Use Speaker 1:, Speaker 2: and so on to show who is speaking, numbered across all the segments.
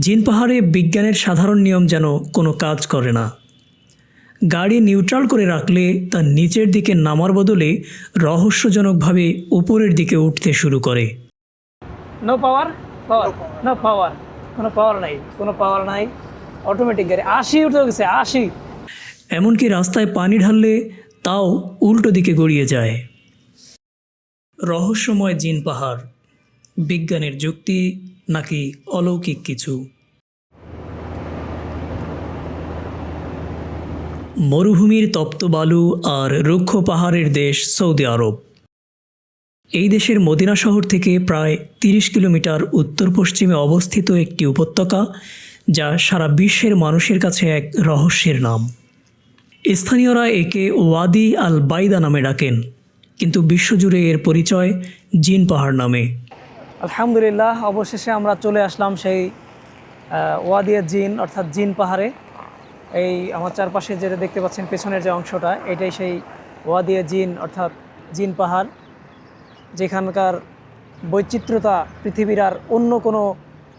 Speaker 1: জিন পাহাড়ে বিজ্ঞানের সাধারণ নিয়ম যেন কোনো কাজ করে না। গাড়ি নিউট্রাল করে রাখলে তা নিচের দিকে নামার বদলে রহস্যজনকভাবে উপরের দিকে উঠতে শুরু করে।
Speaker 2: No power power no power কোনো পাওয়ার নাই। কোনো পাওয়ার নাই। অটোমেটিক গাড়ি। আশি উঠে গেছে আশি।
Speaker 1: এমনকি রাস্তায় পানি ঢাললে তাও উল্টো দিকে গড়িয়ে যায়। রহস্যময় জিন পাহাড়। বিজ্ঞানের যুক্তি নাকি অলৌকিক কিছু? মরুভূমির তপ্ত বালু আর রুক্ষ পাহাড়ের দেশ সৌদি আরব। এই দেশের মদিনা শহর থেকে প্রায় তিরিশ কিলোমিটার উত্তর পশ্চিমে অবস্থিত একটি উপত্যকা, যা সারা বিশ্বের মানুষের কাছে এক রহস্যের নাম। স্থানীয়রা একে ওয়াদি আল বাইদা নামে ডাকেন, কিন্তু বিশ্বজুড়ে এর পরিচয় জিন পাহাড় নামে।
Speaker 2: আলহামদুলিল্লাহ, অবশেষে আমরা চলে আসলাম সেই ওয়াদিয়া জিন, অর্থাৎ জিন পাহাড়ে। এই আমার চারপাশে যেটা দেখতে পাচ্ছেন, পেছনের যে অংশটা, এটাই সেই ওয়াদিয়া জিন, অর্থাৎ জিন পাহাড়। যেখানকার বৈচিত্র্যতা পৃথিবীর আর অন্য কোনো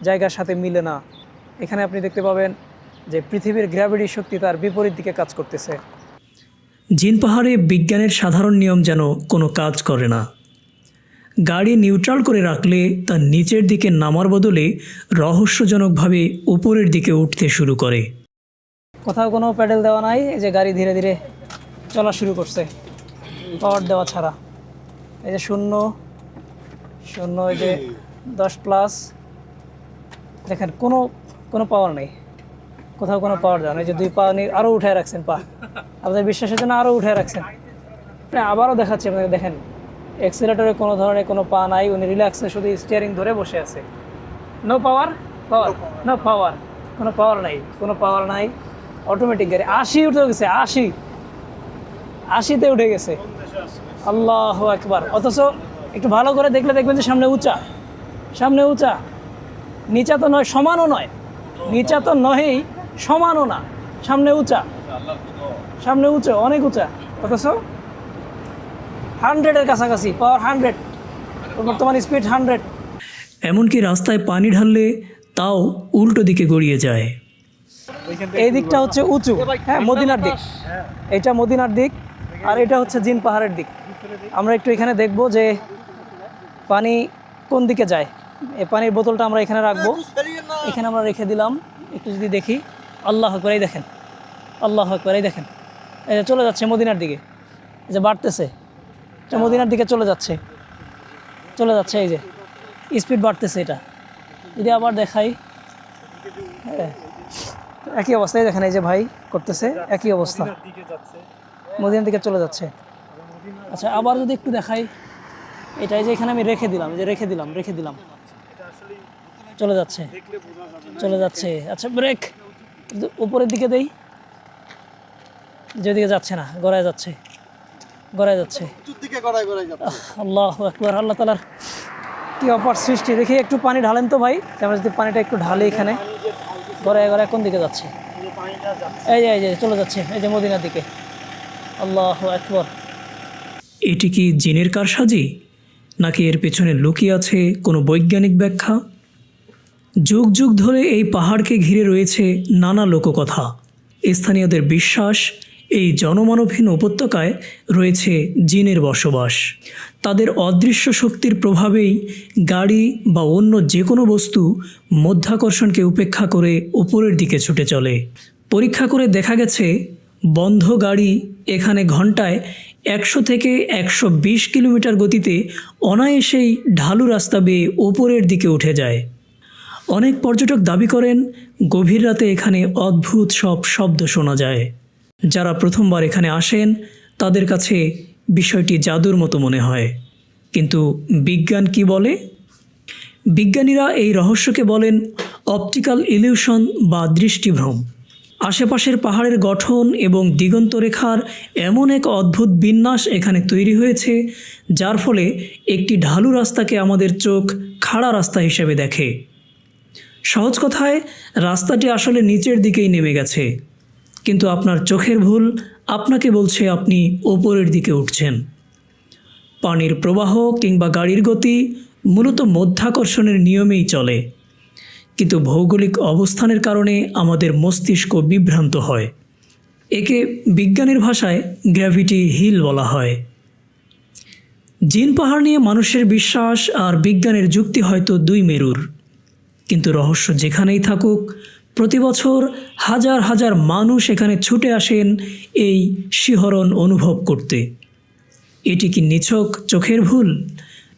Speaker 2: জায়গার সাথে মিলে না। এখানে আপনি দেখতে পাবেন যে পৃথিবীর গ্র্যাভিটি শক্তি তার বিপরীত দিকে কাজ করতেছে।
Speaker 1: জিন পাহাড়ে বিজ্ঞানের সাধারণ নিয়ম যেন কোনো কাজ করে না। গাড়ি নিউট্রাল করে রাখলে তা নিচের দিকে নামার বদলে রহস্যজনকভাবে উপরের দিকে উঠতে শুরু করে।
Speaker 2: কোথাও কোনো প্যাডেল দেওয়া নাই, এই যে গাড়ি ধীরে ধীরে চলা শুরু করছে পাওয়ার দেওয়া ছাড়া। এই যে শূন্য শূন্য, এই যে দশ প্লাস দেখেন, কোনো কোনো পাওয়ার নেই। কোথাও কোনো পাওয়ার দেওয়া নেই যে দুই পা নিয়ে আরও উঠায় রাখছেন পা। আপনাদের বিশ্বাসের জন্য আরও উঠায় রাখছেন। আবারও দেখাচ্ছি আপনাকে দেখেন। এক্সিলেটরে কোনো ধরনের কোনো পা নাই উনি রিল্যাক্সে শুধু স্টিয়ারিং ধরে বসে আছে। No power power no power কোনো পাওয়ার নাই কোনো পাওয়ার নাই। অটোমেটিক গাড়ি। আশি উঠে গেছে আশি। আশিতে উঠে গেছে। আল্লাহ একবার অথচ একটু ভালো করে দেখলে দেখবেন যে সামনে উঁচা। সামনে উঁচা। নিচা তো নয় সমানও নয়। নিচা তো নয়ই সমানও না। সামনে উঁচা। সামনে উঁচু অনেক উঁচা। অথচ হান্ড্রেডের কাছাকাছি পাওয়ার হান্ড্রেড বর্তমান স্পিড হান্ড্রেড
Speaker 1: এমনকি রাস্তায় পানি ঢাললে তাও উল্টো দিকে গড়িয়ে যায়।
Speaker 2: এই দিকটা হচ্ছে উঁচু হ্যাঁ মদিনার দিক। এটা মদিনার দিক আর এটা হচ্ছে জিন পাহাড়ের দিক। আমরা একটু এখানে দেখব যে পানি কোন দিকে যায়। এই পানির বোতলটা আমরা এখানে রাখব। এখানে আমরা রেখে দিলাম একটু যদি দেখি। আল্লাহ আকবর এই দেখেন। আল্লাহ আকবর এই দেখেন। এই যে চলে যাচ্ছে মদিনার দিকে। যে বাড়তেছে। মদিনার দিকে চলে যাচ্ছে। চলে যাচ্ছে এই যে। স্পিড বাড়তেছে এটা। যদি আবার দেখাই হ্যাঁ একই অবস্থায় দেখেন এই যে ভাই করতেছে, একই অবস্থা। মদিনার দিকে চলে যাচ্ছে। আচ্ছা আবার যদি একটু দেখাই এটাই যে এখানে আমি রেখে দিলাম যে রেখে দিলাম রেখে দিলাম। চলে যাচ্ছে। চলে যাচ্ছে। আচ্ছা ব্রেক। উপরের দিকে দেই। যেদিকে যাচ্ছে না, গড়ায় যাচ্ছে। গড়ায় যাচ্ছে। আল্লাহ একবার আল্লাহ তালার কি অপার সৃষ্টি। দেখি একটু পানি ঢালেন তো ভাই। আমরা যদি পানিটা একটু ঢালি এখানে। গড়ায় গড়ায় কোন দিকে যাচ্ছে? এই যে এই যে চলে যাচ্ছে। এই যে মদিনার দিকে। আল্লাহ একবার
Speaker 1: এটি কি জিনের কারসাজি? নাকি এর পেছনে লুকিয়ে আছে কোনো বৈজ্ঞানিক ব্যাখ্যা? যুগ যুগ ধরে এই পাহাড়কে ঘিরে রয়েছে নানা লোককথা। স্থানীয়দের বিশ্বাস এই জনমানবহীন উপত্যকায় রয়েছে জিনের বসবাস। তাদের অদৃশ্য শক্তির প্রভাবেই গাড়ি বা অন্য যে কোনো বস্তু মধ্যাকর্ষণকে উপেক্ষা করে উপরের দিকে ছুটে চলে। পরীক্ষা করে দেখা গেছে, বন্ধ গাড়ি এখানে ঘন্টায় একশো থেকে একশো বিশ কিলোমিটার গতিতে অনায়াসেই ঢালু রাস্তা বেয়ে ওপরের দিকে উঠে যায়। অনেক পর্যটক দাবি করেন, গভীর রাতে এখানে অদ্ভুত সব শব্দ শোনা যায়। যারা প্রথমবার এখানে আসেন, তাদের কাছে বিষয়টি জাদুর মতো মনে হয়। কিন্তু বিজ্ঞান কি বলে? বিজ্ঞানীরা এই রহস্যকে বলেন অপটিক্যাল ইলিউশন বা দৃষ্টিভ্রম। আশেপাশের পাহাড়ের গঠন এবং দিগন্তরেখার এমন এক অদ্ভুত বিন্যাস এখানে তৈরি হয়েছে, যার ফলে একটি ঢালু রাস্তাকে আমাদের চোখ খাড়া রাস্তা হিসেবে দেখে। সহজ কথায়, রাস্তাটি আসলে নিচের দিকেই নেমে গেছে। কিন্তু আপনার চোখের ভুল, আপনাকে বলছে আপনি ওপরের দিকে উঠছেন। পানির প্রবাহ কিংবা গাড়ির গতি মূলত মধ্যাকর্ষণের নিয়মেই চলে। কিন্তু ভৌগোলিক অবস্থানের কারণে আমাদের মস্তিষ্ক বিভ্রান্ত হয়। একে বিজ্ঞানের ভাষায় গ্র্যাভিটি হিল বলা হয়। জিন পাহাড় নিয়ে মানুষের বিশ্বাস আর বিজ্ঞানের যুক্তি হয়তো দুই মেরুর। কিন্তু রহস্য যেখানেই থাকুক প্রতি বছর হাজার হাজার মানুষ এখানে ছুটে আসেন এই শিহরণ অনুভব করতে। এটি কি নিছক চোখের ভুল,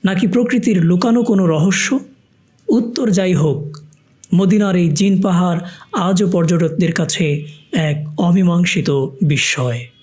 Speaker 1: নাকি প্রকৃতির লুকানো কোনো রহস্য? উত্তর যাই হোক, মদিনার এই জিন পাহাড় আজও পর্যটকদের কাছে এক অমীমাংসিত বিস্ময়।